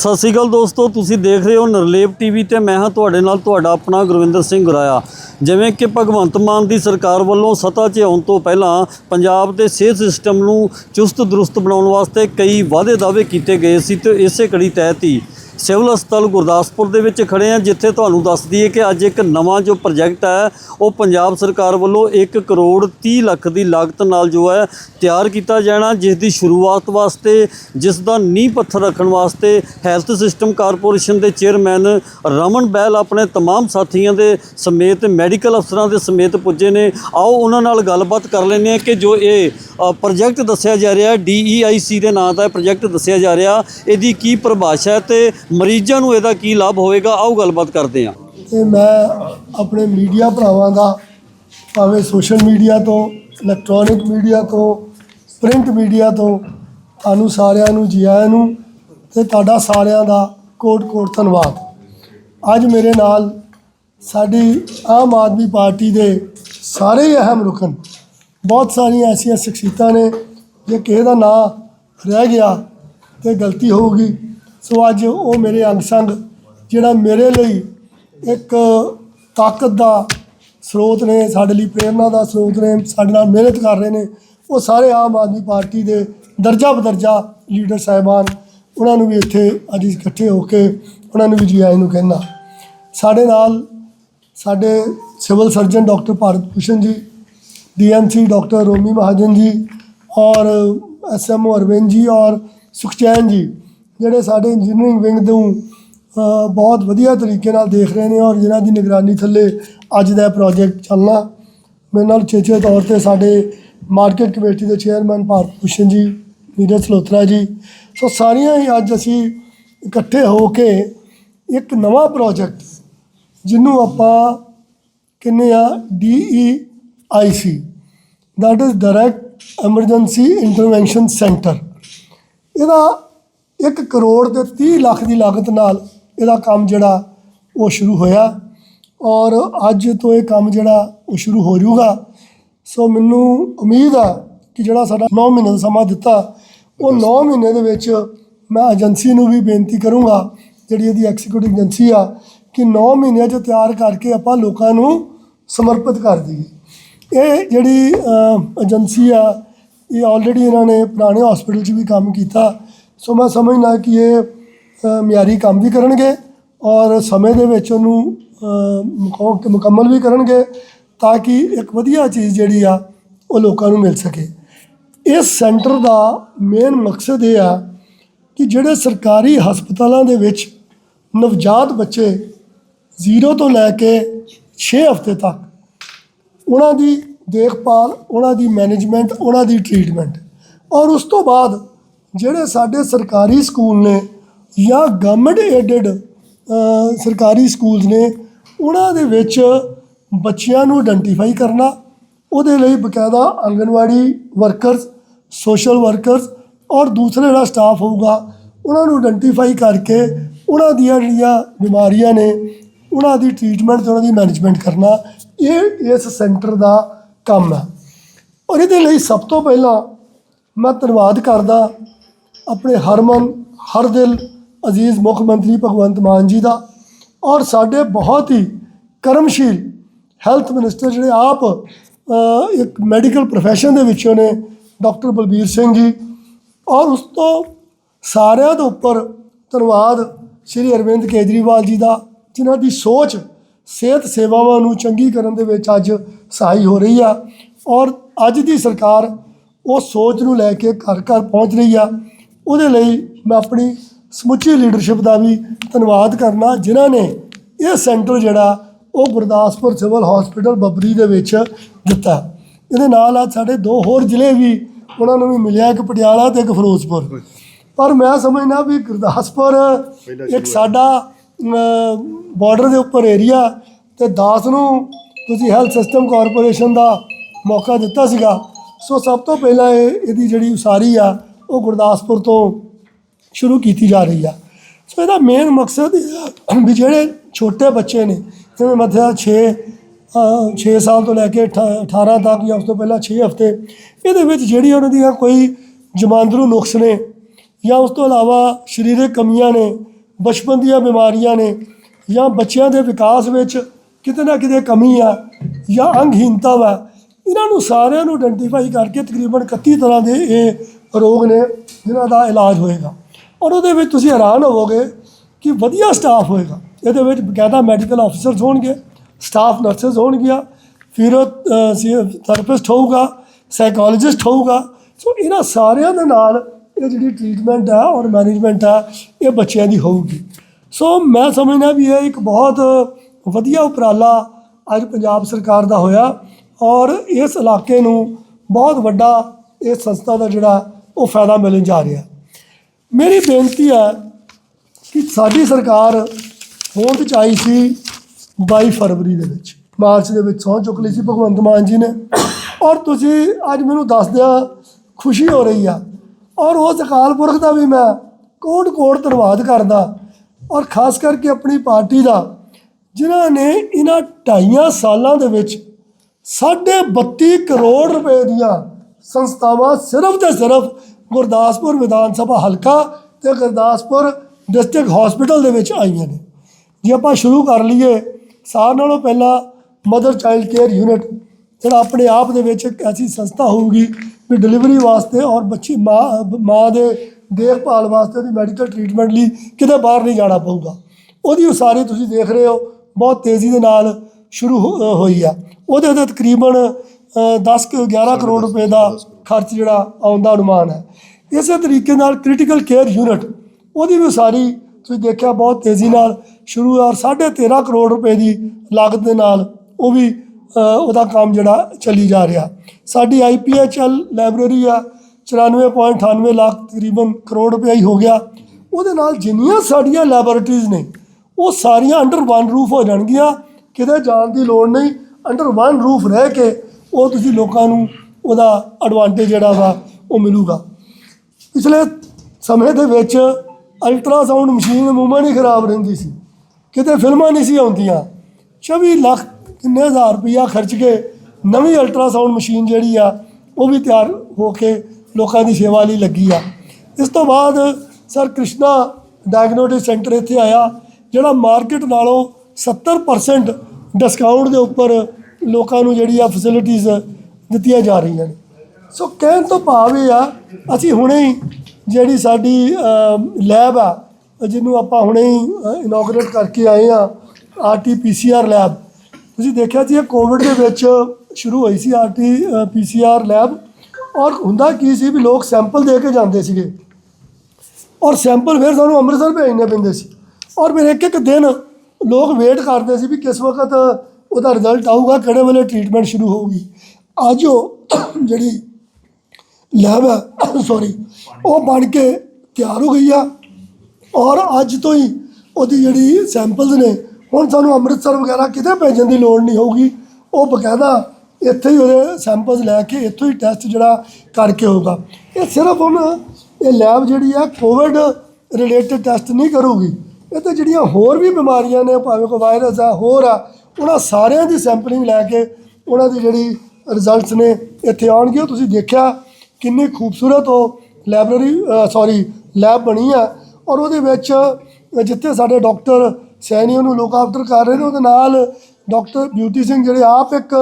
ਸਤਿ ਸ਼੍ਰੀ ਅਕਾਲ ਦੋਸਤੋ, ਤੁਸੀਂ ਦੇਖ ਰਹੇ ਹੋ ਨਰਲੇਪ ਟੀਵੀ ਤੇ ਮੈਂ ਹਾਂ ਤੁਹਾਡੇ ਨਾਲ ਤੁਹਾਡਾ ਆਪਣਾ ਗੁਰਵਿੰਦਰ ਸਿੰਘ ਗੁਰਾਇਆ ਜਿਵੇਂ ਕਿ ਭਗਵੰਤ ਮਾਨ ਦੀ ਸਰਕਾਰ ਵੱਲੋਂ ਸੱਤਾ 'ਚ ਆਉਣ ਤੋਂ ਪਹਿਲਾਂ ਪੰਜਾਬ ਦੇ ਸਿਹਤ ਸਿਸਟਮ ਨੂੰ ਚੁਸਤ ਦਰੁਸਤ ਬਣਾਉਣ ਵਾਸਤੇ ਕਈ ਵਾਅਦੇ ਦਾਅਵੇ ਕੀਤੇ ਗਏ ਸੀ ਤੇ ਇਸੇ ਕੜੀ ਤਹਿਤ ਹੀ ਸਿਵਲ ਹਸਪਤਾਲ ਗੁਰਦਾਸਪੁਰ ਦੇ ਵਿੱਚ ਖੜੇ ਆ ਜਿੱਥੇ ਤੁਹਾਨੂੰ ਦੱਸ ਦਈਏ ਕਿ ਅੱਜ ਇੱਕ ਨਵਾਂ ਜੋ ਪ੍ਰੋਜੈਕਟ ਹੈ ਉਹ ਪੰਜਾਬ ਸਰਕਾਰ ਵੱਲੋਂ 1 ਕਰੋੜ 30 ਲੱਖ ਦੀ ਲਾਗਤ ਨਾਲ ਜੋ ਹੈ ਤਿਆਰ ਕੀਤਾ ਜਾਣਾ ਜਿਸ ਦੀ ਸ਼ੁਰੂਆਤ ਵਾਸਤੇ ਜਿਸ ਦਾ ਨੀਂਹ ਪੱਥਰ ਰੱਖਣ ਵਾਸਤੇ ਹੈਲਥ ਸਿਸਟਮ ਕਾਰਪੋਰੇਸ਼ਨ ਦੇ ਚੇਅਰਮੈਨ ਰਮਨ ਬਹਿਲ ਆਪਣੇ तमाम ਸਾਥੀਆਂ ਦੇ ਸਮੇਤ ਮੈਡੀਕਲ ਅਫਸਰਾਂ ਦੇ ਸਮੇਤ ਪੁੱਜੇ ਨੇ ਆਓ ਉਹਨਾਂ ਨਾਲ ਗੱਲਬਾਤ ਕਰ ਲੈਂਦੇ ਹਾਂ ਕਿ ਜੋ ਇਹ ਅ, ਪ੍ਰੋਜੈਕਟ ਦੱਸਿਆ ਜਾ ਰਿਹਾ DEIC ਦੇ ਨਾਂ ਦਾ ਇਹ ਪ੍ਰੋਜੈਕਟ ਦੱਸਿਆ ਜਾ ਰਿਹਾ ਇਹਦੀ ਕੀ ਪਰਿਭਾਸ਼ਾ ਹੈ ਤੇ ਮਰੀਜ਼ਾਂ ਨੂੰ ਇਹਦਾ ਕੀ ਲਾਭ ਹੋਵੇਗਾ? ਆਓ ਗੱਲਬਾਤ ਕਰਦੇ ਹਾਂ। ਤੇ ਮੈਂ ਆਪਣੇ ਮੀਡੀਆ ਭਰਾਵਾਂ ਦਾ, ਭਾਵੇਂ ਸੋਸ਼ਲ ਮੀਡੀਆ ਤੋਂ, ਇਲੈਕਟ੍ਰੋਨਿਕ ਮੀਡੀਆ ਤੋਂ, ਪ੍ਰਿੰਟ ਮੀਡੀਆ ਤੋਂ, ਤੁਹਾਨੂੰ ਸਾਰਿਆਂ ਨੂੰ, ਜੀ ਆਇਆਂ ਨੂੰ, ਤੇ ਤੁਹਾਡਾ ਸਾਰਿਆਂ ਦਾ ਕੋਟ ਕੋਟ ਧੰਨਵਾਦ। ਅੱਜ ਮੇਰੇ ਨਾਲ ਸਾਡੀ ਆਮ ਆਦਮੀ ਪਾਰਟੀ ਦੇ ਸਾਰੇ ਹੀ ਅਹਿਮ ਰੁਕਨ, ਬਹੁਤ ਸਾਰੀਆਂ ਐਸੀਆਂ ਸ਼ਖਸੀਅਤਾਂ ਨੇ, ਜੇ ਕਿਸੇ ਦਾ ਨਾਂ ਰਹਿ ਗਿਆ ਤੇ ਗਲਤੀ ਹੋਊਗੀ ਸੋ ਅੱਜ ਉਹ ਮੇਰੇ ਅੰਗ ਸੰਗ ਜਿਹੜਾ ਮੇਰੇ ਲਈ ਇੱਕ ਤਾਕਤ ਦਾ ਸਰੋਤ ਨੇ, ਸਾਡੇ ਲਈ ਪ੍ਰੇਰਨਾ ਦਾ ਸਰੋਤ ਨੇ, ਸਾਡੇ ਨਾਲ ਮਿਹਨਤ ਕਰ ਰਹੇ ਨੇ, ਉਹ ਸਾਰੇ ਆਮ ਆਦਮੀ ਪਾਰਟੀ ਦੇ ਦਰਜਾ ਬਦਰਜਾ ਲੀਡਰ ਸਾਹਿਬਾਨ, ਉਹਨਾਂ ਨੂੰ ਵੀ ਇੱਥੇ ਅੱਜ ਇਕੱਠੇ ਹੋ ਕੇ ਉਹਨਾਂ ਨੂੰ ਵੀ ਜੀ ਆਇਆਂ ਨੂੰ ਕਹਿਣਾ ਸਾਡੇ ਨਾਲ ਸਾਡੇ civil surgeon doctor Bharat Bhushan ji, DMC doctor ਰੋਮੀ ਮਹਾਜਨ ਜੀ ਔਰ ਐਸਐਮਓ ਅਰਵਿੰਦ ਜੀ ਔਰ ਸੁਖਚੈਨ ਜੀ ਜਿਹੜੇ ਸਾਡੇ ਇੰਜੀਨੀਅਰਿੰਗ ਵਿੰਗ ਨੂੰ ਬਹੁਤ ਵਧੀਆ ਤਰੀਕੇ ਨਾਲ ਦੇਖ ਰਹੇ ਨੇ ਔਰ ਜਿਨ੍ਹਾਂ ਦੀ ਨਿਗਰਾਨੀ ਥੱਲੇ ਅੱਜ ਦਾ ਪ੍ਰੋਜੈਕਟ ਚੱਲਣਾ। ਮੇਰੇ ਨਾਲ ਚੇਚੇ ਤੌਰ ਤੇ ਸਾਡੇ ਮਾਰਕੀਟ ਕਮੇਟੀ ਦੇ ਚੇਅਰਮੈਨ ਭਾਰਤ ਭੂਸ਼ਣ ਜੀ, ਨੀਰਜ ਸਲੋਤਰਾ ਜੀ। ਸੋ ਸਾਰੀਆਂ ਹੀ ਅੱਜ ਅਸੀਂ ਇਕੱਠੇ ਹੋ ਕੇ ਇੱਕ ਨਵਾਂ ਪ੍ਰੋਜੈਕਟ ਜਿਹਨੂੰ ਆਪਾਂ ਕਹਿੰਦੇ ਆ DEIC that is direct emergency intervention centre ਇਹਦਾ 1 ਕਰੋੜ ਤੇ 30 ਲੱਖ ਦੀ ਲਾਗਤ ਨਾਲ ਇਹਦਾ ਕੰਮ ਜਿਹੜਾ ਉਹ ਸ਼ੁਰੂ ਹੋਇਆ ਔਰ ਅੱਜ ਤੋਂ ਇਹ ਕੰਮ ਜਿਹੜਾ ਉਹ ਸ਼ੁਰੂ ਹੋ ਜਾਊਗਾ। ਸੋ ਮੈਨੂੰ ਉਮੀਦ ਆ ਕਿ ਜਿਹੜਾ ਸਾਡਾ 9 ਮਹੀਨੇ ਦਾ ਸਮਾਂ ਦਿੱਤਾ, ਉਹ 9 ਮਹੀਨੇ ਦੇ ਵਿੱਚ ਮੈਂ ਏਜੰਸੀ ਨੂੰ ਵੀ ਬੇਨਤੀ ਕਰੂੰਗਾ, ਜਿਹੜੀ ਇਹਦੀ ਐਗਜ਼ੀਕਿਊਟਿਵ ਏਜੰਸੀ ਆ, ਕਿ 9 ਮਹੀਨਿਆਂ 'ਚ ਤਿਆਰ ਕਰਕੇ ਆਪਾਂ ਲੋਕਾਂ ਨੂੰ ਸਮਰਪਿਤ ਕਰ ਦਈਏ। ਇਹ ਜਿਹੜੀ ਏਜੰਸੀ ਆ, ਇਹ ਆਲਰੇਡੀ ਇਹਨਾਂ ਨੇ ਪੁਰਾਣੇ ਹਸਪੀਟਲ 'ਚ ਵੀ ਕੰਮ ਕੀਤਾ। ਸੋ ਮੈਂ ਸਮਝਦਾ ਕਿ ਇਹ ਮਿਆਰੀ ਕੰਮ ਵੀ ਕਰਨਗੇ ਔਰ ਸਮੇਂ ਦੇ ਵਿੱਚ ਉਹਨੂੰ ਅ, ਮੁਕੰਮਲ ਵੀ ਕਰਨਗੇ ਤਾਂ ਕਿ ਇੱਕ ਵਧੀਆ ਚੀਜ਼ ਜਿਹੜੀ ਆ ਉਹ ਲੋਕਾਂ ਨੂੰ ਮਿਲ ਸਕੇ। ਇਸ ਸੈਂਟਰ ਦਾ ਮੇਨ ਮਕਸਦ ਇਹ ਆ ਕਿ ਜਿਹੜੇ ਸਰਕਾਰੀ ਹਸਪਤਾਲਾਂ ਦੇ ਵਿੱਚ ਨਵਜਾਤ ਬੱਚੇ 0 ਤੋਂ ਲੈ ਕੇ 6 ਹਫ਼ਤੇ ਤੱਕ ਉਹਨਾਂ ਦੀ ਦੇਖਭਾਲ ਉਹਨਾਂ ਦੀ ਮੈਨੇਜਮੈਂਟ ਉਹਨਾਂ ਦੀ ਟ੍ਰੀਟਮੈਂਟ ਔਰ ਉਸ ਤੋਂ ਬਾਅਦ ਜਿਹੜੇ ਸਾਡੇ ਸਰਕਾਰੀ ਸਕੂਲ ਨੇ ਜਾਂ ਗਵਰਨਮੈਂਟ ਏਡਡ ਸਰਕਾਰੀ ਸਕੂਲਸ ਨੇ, ਉਹਨਾਂ ਦੇ ਵਿੱਚ ਬੱਚਿਆਂ ਨੂੰ ਆਇਡੈਂਟੀਫਾਈ ਕਰਨਾ, ਉਹਦੇ ਲਈ ਬਕਾਇਦਾ ਆਂਗਨਵਾੜੀ ਵਰਕਰਸ ਸੋਸ਼ਲ ਵਰਕਰਸ ਔਰ ਦੂਸਰਾ ਜਿਹੜਾ ਸਟਾਫ ਹੋਊਗਾ, ਉਹਨਾਂ ਨੂੰ ਆਇਡੈਂਟੀਫਾਈ ਕਰਕੇ ਉਹਨਾਂ ਦੀਆਂ ਜਿਹੜੀਆਂ ਬਿਮਾਰੀਆਂ ਨੇ, ਉਹਨਾਂ ਦੀ ਟ੍ਰੀਟਮੈਂਟ ਤੇ ਉਹਨਾਂ ਦੀ ਮੈਨੇਜਮੈਂਟ ਕਰਨਾ, ਇਹ ਇਸ ਸੈਂਟਰ ਦਾ ਕੰਮ ਹੈ। ਔਰ ਇਹਦੇ ਲਈ ਸਭ ਤੋਂ ਪਹਿਲਾਂ ਮੈਂ ਧੰਨਵਾਦ ਕਰਦਾ ਆਪਣੇ ਹਰਮਨ ਹਰ ਦਿਲ, ਅਜ਼ੀਜ਼ ਮੁੱਖ ਮੰਤਰੀ ਭਗਵੰਤ ਮਾਨ ਜੀ ਦਾ ਔਰ ਸਾਡੇ ਬਹੁਤ ਹੀ ਕਰਮਸ਼ੀਲ ਹੈਲਥ ਮਿਨਿਸਟਰ ਜਿਹੜੇ ਆਪ ਇੱਕ ਮੈਡੀਕਲ profession ਦੇ ਵਿੱਚੋਂ ਨੇ ਡਾਕਟਰ ਬਲਬੀਰ ਸਿੰਘ ਜੀ। ਔਰ ਉਸ ਤੋਂ ਸਾਰਿਆਂ ਦੇ ਉੱਪਰ ਧੰਨਵਾਦ ਸ਼੍ਰੀ ਅਰਵਿੰਦ ਕੇਜਰੀਵਾਲ ਜੀ ਦਾ, ਜਿਨ੍ਹਾਂ ਦੀ ਸੋਚ, ਸਿਹਤ ਸੇਵਾਵਾਂ ਨੂੰ ਚੰਗੀ ਕਰਨ ਦੇ ਵਿੱਚ ਅੱਜ ਸਹਾਈ ਹੋ ਰਹੀ ਆ। ਔਰ ਅੱਜ ਦੀ ਸਰਕਾਰ ਉਹ ਸੋਚ ਨੂੰ ਲੈ ਕੇ ਘਰ ਘਰ ਪਹੁੰਚ ਰਹੀ ਆ। ਉਹਦੇ ਲਈ ਮੈਂ ਆਪਣੀ ਸਮੁੱਚੀ ਲੀਡਰਸ਼ਿਪ ਦਾ ਵੀ ਧੰਨਵਾਦ ਕਰਨਾ ਜਿਨ੍ਹਾਂ ਨੇ ਇਹ ਸੈਂਟਰ ਜਿਹੜਾ ਉਹ ਗੁਰਦਾਸਪੁਰ ਸਿਵਲ ਹਸਪੀਟਲ ਬੱਬਰੀ ਦੇ ਵਿੱਚ ਦਿੱਤਾ। ਇਹਦੇ ਨਾਲ ਆ ਸਾਡੇ ਦੋ ਹੋਰ ਜ਼ਿਲ੍ਹੇ ਵੀ ਉਹਨਾਂ ਨੂੰ ਵੀ ਮਿਲਿਆ ਇੱਕ ਪਟਿਆਲਾ ਤੇ ਇੱਕ ਫਿਰੋਜ਼ਪੁਰ। ਪਰ ਮੈਂ ਸਮਝਦਾ ਵੀ ਗੁਰਦਾਸਪੁਰ ਇੱਕ ਸਾਡਾ ਬਾਰਡਰ ਦੇ ਉੱਪਰ ਏਰੀਆ ਤੇ 10 ਨੂੰ ਤੁਸੀਂ ਹੈਲਥ ਸਿਸਟਮ ਕਾਰਪੋਰੇਸ਼ਨ ਦਾ ਮੌਕਾ ਦਿੱਤਾ ਸੀਗਾ। ਸੋ ਸਭ ਤੋਂ ਪਹਿਲਾਂ ਇਹ ਇਹਦੀ ਜਿਹੜੀ ਉਸਾਰੀ ਆ ਉਹ ਗੁਰਦਾਸਪੁਰ ਤੋਂ ਸ਼ੁਰੂ ਕੀਤੀ ਜਾ ਰਹੀ ਆ। ਸੋ ਇਹਦਾ ਮੇਨ ਮਕਸਦ, ਵੀ ਜਿਹੜੇ ਛੋਟੇ ਬੱਚੇ ਨੇ, ਜਿਵੇਂ ਮਤਲਬ 6 6 ਸਾਲ ਤੋਂ ਲੈ ਕੇ ਅਠਾ- 18 ਤੱਕ ਜਾਂ ਉਸ ਤੋਂ ਪਹਿਲਾਂ 6 ਹਫ਼ਤੇ, ਇਹਦੇ ਵਿੱਚ ਜਿਹੜੀ ਉਹਨਾਂ ਦੀਆਂ ਕੋਈ ਜਮਾਂਦਰੂ ਨੁਕਸ ਨੇ, ਜਾਂ ਉਸ ਤੋਂ ਇਲਾਵਾ ਸਰੀਰਕ ਕਮੀਆਂ ਨੇ, ਬਚਪਨ ਦੀਆਂ ਬਿਮਾਰੀਆਂ ਨੇ, ਜਾਂ ਬੱਚਿਆਂ ਦੇ ਵਿਕਾਸ ਵਿੱਚ ਕਿਤੇ ਨਾ ਕਿਤੇ ਕਮੀ ਆ, ਜਾਂ ਅੰਗਹੀਨਤਾ ਵਾ, ਇਹਨਾਂ ਨੂੰ ਸਾਰਿਆਂ ਨੂੰ ਆਇਡੈਂਟੀਫਾਈ ਕਰਕੇ ਤਕਰੀਬਨ 31 ਤਰ੍ਹਾਂ ਦੇ ਇਹ ਰੋਗ ਨੇ, ਜਿਨ੍ਹਾਂ ਦਾ ਇਲਾਜ ਹੋਏਗਾ। ਔਰ ਉਹਦੇ ਵਿੱਚ ਤੁਸੀਂ ਹੈਰਾਨ ਹੋਵੋਗੇ ਕਿ ਵਧੀਆ ਸਟਾਫ ਹੋਏਗਾ। ਇਹਦੇ ਵਿੱਚ ਬਕਾਇਦਾ ਮੈਡੀਕਲ ਆਫੀਸਰਸ ਹੋਣਗੇ ਸਟਾਫ ਨਰਸਸ ਹੋਣਗੀਆਂ ਫਿਜ਼ੀਓਥੈਰੇਪਿਸਟ ਹੋਊਗਾ ਸਾਈਕੋਲੋਜਿਸਟ ਹੋਊਗਾ। ਸੋ ਇਹਨਾਂ ਸਾਰਿਆਂ ਦੇ ਨਾਲ ਇਹ ਜਿਹੜੀ ਟ੍ਰੀਟਮੈਂਟ ਹੈ ਔਰ ਮੈਨੇਜਮੈਂਟ ਹੈ, ਇਹ ਬੱਚਿਆਂ ਦੀ ਹੋਊਗੀ। ਸੋ ਮੈਂ ਸਮਝਦਾ ਵੀ ਇਹ ਇੱਕ ਬਹੁਤ ਵਧੀਆ ਉਪਰਾਲਾ ਅੱਜ ਪੰਜਾਬ ਸਰਕਾਰ ਦਾ ਹੋਇਆ। ਔਰ ਇਸ ਇਲਾਕੇ ਨੂੰ ਬਹੁਤ ਵੱਡਾ ਇਹ ਸੰਸਥਾ ਦਾ ਜਿਹੜਾ ਉਹ ਫਾਇਦਾ ਮਿਲਣ ਜਾ ਰਿਹਾ। ਮੇਰੀ ਬੇਨਤੀ ਹੈ ਕਿ ਸਾਡੀ ਸਰਕਾਰ ਹੋਂਦ ਚ ਆਈ ਸੀ 22 ਫਰਵਰੀ ਦੇ ਵਿੱਚ। ਮਾਰਚ ਦੇ ਵਿੱਚ ਸਹੁੰ ਚੁੱਕ ਲਈ ਸੀ, ਭਗਵੰਤ ਮਾਨ ਜੀ ਨੇ। ਔਰ ਤੁਸੀਂ ਅੱਜ ਮੈਨੂੰ ਦੱਸਦਿਆਂ ਖੁਸ਼ੀ ਹੋ ਰਹੀ ਆ। ਔਰ ਉਸ ਅਕਾਲ ਪੁਰਖ ਦਾ ਵੀ ਮੈਂ ਕੋਟ ਕੋਟ ਧੰਨਵਾਦ ਕਰਦਾ। ਔਰ ਖਾਸ ਕਰਕੇ ਆਪਣੀ ਪਾਰਟੀ ਦਾ, ਜਿਨ੍ਹਾਂ ਨੇ ਇਹਨਾਂ ਢਾਈਆਂ ਸਾਲਾਂ ਦੇ ਵਿੱਚ ਸਾਢੇ 32 ਕਰੋੜ ਰੁਪਏ ਦੀਆਂ ਸੰਸਥਾਵਾਂ ਸਿਰਫ ਤੇ ਸਿਰਫ ਗੁਰਦਾਸਪੁਰ ਵਿਧਾਨ ਸਭਾ ਹਲਕਾ ਤੇ ਗੁਰਦਾਸਪੁਰ ਡਿਸਟ੍ਰਿਕਟ ਹਸਪੀਟਲ ਦੇ ਵਿੱਚ ਆਈਆਂ ਨੇ। ਜੇ ਆਪਾਂ ਸ਼ੁਰੂ ਕਰ ਲਈਏ ਸਾਰਿਆਂ ਨਾਲੋਂ ਪਹਿਲਾਂ ਮਦਰ ਚਾਈਲਡ ਕੇਅਰ ਯੂਨਿਟ ਜਿਹੜਾ ਆਪਣੇ ਆਪ ਦੇ ਵਿੱਚ ਇੱਕ ਐਸੀ ਸੰਸਥਾ ਹੋਊਗੀ ਵੀ ਡਿਲੀਵਰੀ ਵਾਸਤੇ ਔਰ ਬੱਚੀ ਮਾਂ ਮਾਂ ਦੇ ਦੇਖਭਾਲ ਵਾਸਤੇ ਉਹਦੀ ਮੈਡੀਕਲ ਟ੍ਰੀਟਮੈਂਟ ਲਈ ਕਿਤੇ ਬਾਹਰ ਨਹੀਂ ਜਾਣਾ ਪਊਗਾ। ਉਹਦੀ ਉਸਾਰੀ ਤੁਸੀਂ ਦੇਖ ਰਹੇ ਹੋ ਬਹੁਤ ਤੇਜ਼ੀ ਦੇ ਨਾਲ ਸ਼ੁਰੂ ਹੋਈ ਆ। ਉਹਦੇ ਤੇ ਤਕਰੀਬਨ ਅ, 10 ਕੁ 11 ਕਰੋੜ ਰੁਪਏ ਦਾ ਖਰਚ ਜਿਹੜਾ ਆਉਣ ਦਾ ਅਨੁਮਾਨ ਹੈ। ਇਸੇ ਤਰੀਕੇ ਨਾਲ ਕ੍ਰਿਟੀਕਲ ਕੇਅਰ ਯੂਨਿਟ ਉਹਦੀ ਵੀ ਉਸਾਰੀ ਤੁਸੀਂ ਦੇਖਿਆ ਬਹੁਤ ਤੇਜ਼ੀ ਨਾਲ ਸ਼ੁਰੂ ਔਰ 13.5 ਕਰੋੜ ਰੁਪਏ ਦੀ ਲਾਗਤ ਦੇ ਨਾਲ ਉਹ ਵੀ ਉਹਦਾ ਕੰਮ ਜਿਹੜਾ ਚੱਲੀ ਜਾ ਰਿਹਾ। ਸਾਡੀ ਆਈਪੀਐਚਐਲ ਲਾਇਬ੍ਰੇਰੀ ਆ 94.98 ਲੱਖ ਤਕਰੀਬਨ ਕਰੋੜ ਰੁਪਏ ਹੀ ਹੋ ਗਿਆ। ਉਹਦੇ ਨਾਲ ਜਿੰਨੀਆਂ ਸਾਡੀਆਂ ਲੈਬੋਰੇਟਰੀਜ਼ ਨੇ, ਉਹ ਸਾਰੀਆਂ ਅੰਡਰ ਵਨ ਰੂਫ ਹੋ ਜਾਣਗੀਆਂ। ਕਿਤੇ ਜਾਣ ਦੀ ਲੋੜ ਨਹੀਂ ਅੰਡਰ ਵਨ ਰੂਫ ਰਹਿ ਕੇ ਉਹ ਤੁਸੀਂ ਲੋਕਾਂ ਨੂੰ ਉਹਦਾ ਐਡਵਾਂਟੇਜ ਜਿਹੜਾ ਵਾ ਉਹ ਮਿਲੂਗਾ। ਪਿਛਲੇ ਸਮੇਂ ਦੇ ਵਿੱਚ ਅਲਟਰਾਸਾਊਂਡ ਮਸ਼ੀਨ ਅਮੂਮਨ ਹੀ ਖਰਾਬ ਰਹਿੰਦੀ ਸੀ। ਕਿਤੇ ਫਿਲਮਾਂ ਨਹੀਂ ਸੀ ਆਉਂਦੀਆਂ। 24 ਲੱਖ ਕਿੰਨੇ ਹਜ਼ਾਰ ਰੁਪਈਆ ਖਰਚ ਕੇ ਨਵੀਂ ਅਲਟਰਾਸਾਊਂਡ ਮਸ਼ੀਨ ਜਿਹੜੀ ਆ, ਉਹ ਵੀ ਤਿਆਰ ਹੋ ਕੇ ਲੋਕਾਂ ਦੀ ਸੇਵਾ ਲਈ ਲੱਗੀ ਆ। ਇਸ ਤੋਂ ਬਾਅਦ ਸਰ ਕ੍ਰਿਸ਼ਨਾ ਡਾਇਗਨੋਸਟਿਕ ਸੈਂਟਰ ਇੱਥੇ ਆਇਆ, ਜਿਹੜਾ ਮਾਰਕੀਟ ਨਾਲੋਂ 70% ਡਿਸਕਾਊਂਟ ਦੇ ਉੱਪਰ ਲੋਕਾਂ ਨੂੰ ਜਿਹੜੀ ਆ ਫੈਸਿਲਿਟੀਆਂ ਦਿੱਤੀਆਂ ਜਾ ਰਹੀਆਂ ਨੇ। ਸੋ ਕਹਿਣ ਤੋਂ ਭਾਵ ਇਹ ਆ, ਅਸੀਂ ਹੁਣੇ ਹੀ ਜਿਹੜੀ ਸਾਡੀ ਲੈਬ ਆ, ਜਿਹਨੂੰ ਆਪਾਂ ਹੁਣੇ ਹੀ ਇਨੋਗਰੇਟ ਕਰਕੇ ਆਏ ਆ ਆਰਟੀ ਪੀਸੀਆਰ ਲੈਬ ਤੁਸੀਂ ਦੇਖਿਆ ਸੀ ਇਹ ਕੋਵਿਡ ਦੇ ਵਿੱਚ ਸ਼ੁਰੂ ਹੋਈ ਸੀ ਆਰਟੀ ਪੀਸੀਆਰ ਲੈਬ ਔਰ ਹੁੰਦਾ ਕੀ ਸੀ ਵੀ ਲੋਕ ਸੈਂਪਲ ਦੇ ਕੇ ਜਾਂਦੇ ਸੀਗੇ। ਔਰ ਸੈਂਪਲ ਫਿਰ ਸਾਨੂੰ ਅੰਮ੍ਰਿਤਸਰ ਭੇਜਣੇ ਪੈਂਦੇ ਸੀ। ਔਰ ਫਿਰ ਇੱਕ ਇੱਕ ਦਿਨ ਲੋਕ ਵੇਟ ਕਰਦੇ ਸੀ ਵੀ ਕਿਸ ਵਕਤ ਉਹਦਾ ਰਿਜ਼ਲਟ ਆਊਗਾ, ਕਿਹੜੇ ਵੇਲੇ ਟ੍ਰੀਟਮੈਂਟ ਸ਼ੁਰੂ ਹੋਊਗੀ। ਅੱਜ ਉਹ ਜਿਹੜੀ ਲੈਬ ਹੈ ਸੌਰੀ ਉਹ ਬਣ ਕੇ ਤਿਆਰ ਹੋ ਗਈ ਆ। ਔਰ ਅੱਜ ਤੋਂ ਹੀ ਉਹਦੀ ਜਿਹੜੀ ਸੈਂਪਲਸ ਨੇ, ਹੁਣ ਸਾਨੂੰ ਅੰਮ੍ਰਿਤਸਰ ਵਗੈਰਾ ਕਿਤੇ ਭੇਜਣ ਦੀ ਲੋੜ ਨਹੀਂ ਹੋਊਗੀ। ਉਹ ਬਕਾਇਦਾ ਇੱਥੇ ਹੀ ਉਹਦੇ ਸੈਂਪਲਸ ਲੈ ਕੇ ਇੱਥੋਂ ਹੀ ਟੈਸਟ ਜਿਹੜਾ ਕਰਕੇ ਹੋਊਗਾ। ਇਹ ਸਿਰਫ ਹੁਣ ਇਹ ਲੈਬ ਜਿਹੜੀ ਆ ਕੋਵਿਡ ਰਿਲੇਟਡ ਟੈਸਟ ਨਹੀਂ ਕਰੂਗੀ। ਇਹ ਤਾਂ ਜਿਹੜੀਆਂ ਹੋਰ ਵੀ ਬਿਮਾਰੀਆਂ ਨੇ, ਭਾਵੇਂ ਕੋਈ ਵਾਇਰਸ ਆ, ਹੋਰ ਆ, ਉਹਨਾਂ ਸਾਰਿਆਂ ਦੀ ਸੈਂਪਲਿੰਗ ਲੈ ਕੇ ਉਹਨਾਂ ਦੀ ਜਿਹੜੀ ਰਿਜ਼ਲਟਸ ਨੇ ਇੱਥੇ ਆਉਣਗੇ। ਉਹ ਤੁਸੀਂ ਦੇਖਿਆ ਕਿੰਨੀ ਖੂਬਸੂਰਤ ਉਹ ਲਾਇਬ੍ਰੇਰੀ ਸੌਰੀ ਲੈਬ ਬਣੀ ਆ ਔਰ ਉਹਦੇ ਵਿੱਚ ਜਿੱਥੇ ਸਾਡੇ ਡਾਕਟਰ ਸੈਣੀ ਉਹਨੂੰ ਲੋਕ ਆਫਟਰ ਕਰ ਰਹੇ ਨੇ, ਉਹਦੇ ਨਾਲ ਡਾਕਟਰ ਬਿਊਟੀ ਸਿੰਘ ਜਿਹੜੇ ਆਪ ਇੱਕ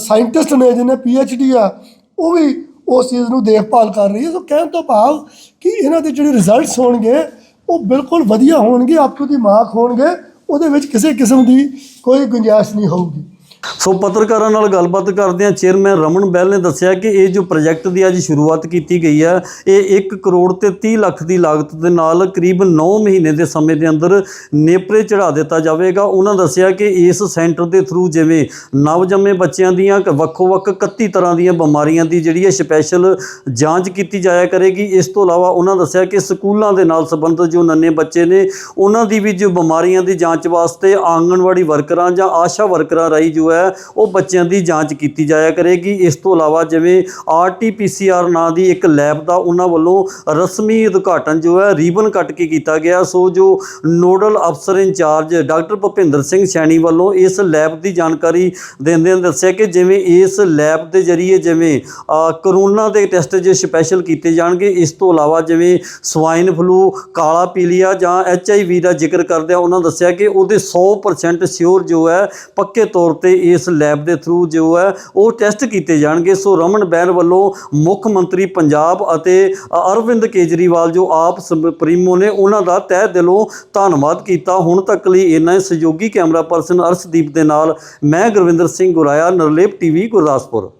ਸਾਇੰਟਿਸਟ ਨੇ, ਜਿਹਨੇ ਪੀ ਐਚ ਡੀ ਆ, ਉਹ ਵੀ ਉਸ ਚੀਜ਼ ਨੂੰ ਦੇਖਭਾਲ ਕਰ ਰਹੀ ਹੈ। ਸੋ ਕਹਿਣ ਤੋਂ ਭਾਵ ਕਿ ਇਹਨਾਂ ਦੇ ਜਿਹੜੇ ਰਿਜ਼ਲਟਸ ਹੋਣਗੇ, ਉਹ ਬਿਲਕੁਲ ਵਧੀਆ ਹੋਣਗੇ ਅਪ ਦੀ ਮਾਰਕ ਹੋਣਗੇ ਉਹਦੇ ਵਿੱਚ ਕਿਸੇ ਕਿਸਮ ਦੀ ਕੋਈ ਗੁੰਜਾਇਸ਼ ਨਹੀਂ ਹੋਊਗੀ। ਸੋ ਪੱਤਰਕਾਰਾਂ ਨਾਲ ਗੱਲਬਾਤ ਕਰਦਿਆਂ ਚੇਅਰਮੈਨ ਰਮਨ ਬੈਲ ਨੇ ਦੱਸਿਆ ਕਿ ਇਹ ਜੋ ਪ੍ਰੋਜੈਕਟ ਦੀ ਅੱਜ ਸ਼ੁਰੂਆਤ ਕੀਤੀ ਗਈ ਹੈ, ਇਹ 1 ਕਰੋੜ ਤੇ 30 ਲੱਖ ਦੀ ਲਾਗਤ ਦੇ ਨਾਲ ਕਰੀਬ 9 ਮਹੀਨੇ ਦੇ ਸਮੇਂ ਦੇ ਅੰਦਰ ਨੇਪਰੇ ਚੜਾ ਦਿੱਤਾ ਜਾਵੇਗਾ। ਉਹਨਾਂ ਦੱਸਿਆ ਕਿ ਇਸ ਸੈਂਟਰ ਦੇ ਥਰੂ ਜਿਵੇਂ ਨਵਜੰਮੇ ਬੱਚਿਆਂ ਦੀਆਂ ਕ- ਵੱਖੋ-ਵੱਖ 31 ਤਰ੍ਹਾਂ ਦੀਆਂ ਬਿਮਾਰੀਆਂ ਦੀ ਜਿਹੜੀ ਹੈ ਸਪੈਸ਼ਲ ਜਾਂਚ ਕੀਤੀ ਜਾਇਆ ਕਰੇਗੀ। ਇਸ ਤੋਂ ਇਲਾਵਾ ਉਹਨਾਂ ਦੱਸਿਆ ਕਿ ਸਕੂਲਾਂ ਦੇ ਨਾਲ ਸੰਬੰਧਿਤ ਜੋ ਨੰਨੇ ਬੱਚੇ ਨੇ, ਉਹਨਾਂ ਦੀ ਵੀ ਜੋ ਬਿਮਾਰੀਆਂ ਦੀ ਜਾਂਚ ਵਾਸਤੇ ਆਂਗਣਵਾੜੀ ਵਰਕਰਾਂ ਜਾਂ ਆਸ਼ਾ ਵਰਕਰਾਂ ਰਾਹੀਂ ਜੋ ਜੋ ਹੈ, ਉਹ ਬੱਚਿਆਂ ਦੀ ਜਾਂਚ ਕੀਤੀ ਜਾਇਆ ਕਰੇਗੀ। ਇਸ ਤੋਂ ਇਲਾਵਾ ਜਿਵੇਂ ਆਰਟੀਪੀਸੀਆਰ ਨਾਂ ਦੀ ਇੱਕ ਲੈਬ ਦਾ ਉਹਨਾਂ ਵੱਲੋਂ ਰਸਮੀ ਉਦਘਾਟਨ ਜੋ ਹੈ, ਰੀਬਨ ਕੱਟ ਕੇ ਕੀਤਾ ਗਿਆ। ਸੋ ਜੋ ਨੋਡਲ ਅਫਸਰ ਇੰਚਾਰਜ ਡਾਕਟਰ ਭੁਪਿੰਦਰ ਸਿੰਘ ਸੈਣੀ ਵੱਲੋਂ ਇਸ ਲੈਬ ਦੀ ਜਾਣਕਾਰੀ ਦਿੰਦਿਆਂ ਦੱਸਿਆ ਕਿ ਜਿਵੇਂ ਇਸ ਲੈਬ ਦੇ ਜ਼ਰੀਏ ਜਿਵੇਂ ਕਰੋਨਾ ਦੇ ਟੈਸਟ ਜੇ ਸਪੈਸ਼ਲ ਕੀਤੇ ਜਾਣਗੇ, ਇਸ ਤੋਂ ਇਲਾਵਾ ਜਿਵੇਂ ਸਵਾਈਨ ਫਲੂ, ਕਾਲਾ ਪੀਲੀਆ ਜਾਂ ਐਚ ਆਈ ਵੀ ਦਾ ਜ਼ਿਕਰ ਕਰਦਿਆਂ ਉਹਨਾਂ ਦੱਸਿਆ ਕਿ ਉਹਦੇ 100% ਸਿਓਰ ਜੋ ਹੈ, ਪੱਕੇ ਤੌਰ ਤੇ ਇਸ ਲੈਬ ਦੇ ਥਰੂ ਜੋ ਹੈ, ਉਹ ਟੈਸਟ ਕੀਤੇ ਜਾਣਗੇ। ਸੋ ਰਮਨ ਬੈਨ ਵੱਲੋਂ ਮੁੱਖ ਮੰਤਰੀ ਪੰਜਾਬ ਅਤੇ ਅਰਵਿੰਦ ਕੇਜਰੀਵਾਲ ਜੋ ਆਪ ਸੁਪਰੀਮੋ ਨੇ ਉਹਨਾਂ ਦਾ ਤਹਿ ਦਿਲੋਂ ਧੰਨਵਾਦ ਕੀਤਾ। ਹੁਣ ਤੱਕ ਲਈ ਇਹਨਾਂ ਹੀ। ਸਹਿਯੋਗੀ ਕੈਮਰਾ ਪਰਸਨ ਅਰਸ਼ਦੀਪ ਦੇ ਨਾਲ ਮੈਂ ਗੁਰਵਿੰਦਰ ਸਿੰਘ ਗੁਰਾਇਆ, ਨਰਲੇਪ ਟੀਵੀ, ਗੁਰਦਾਸਪੁਰ।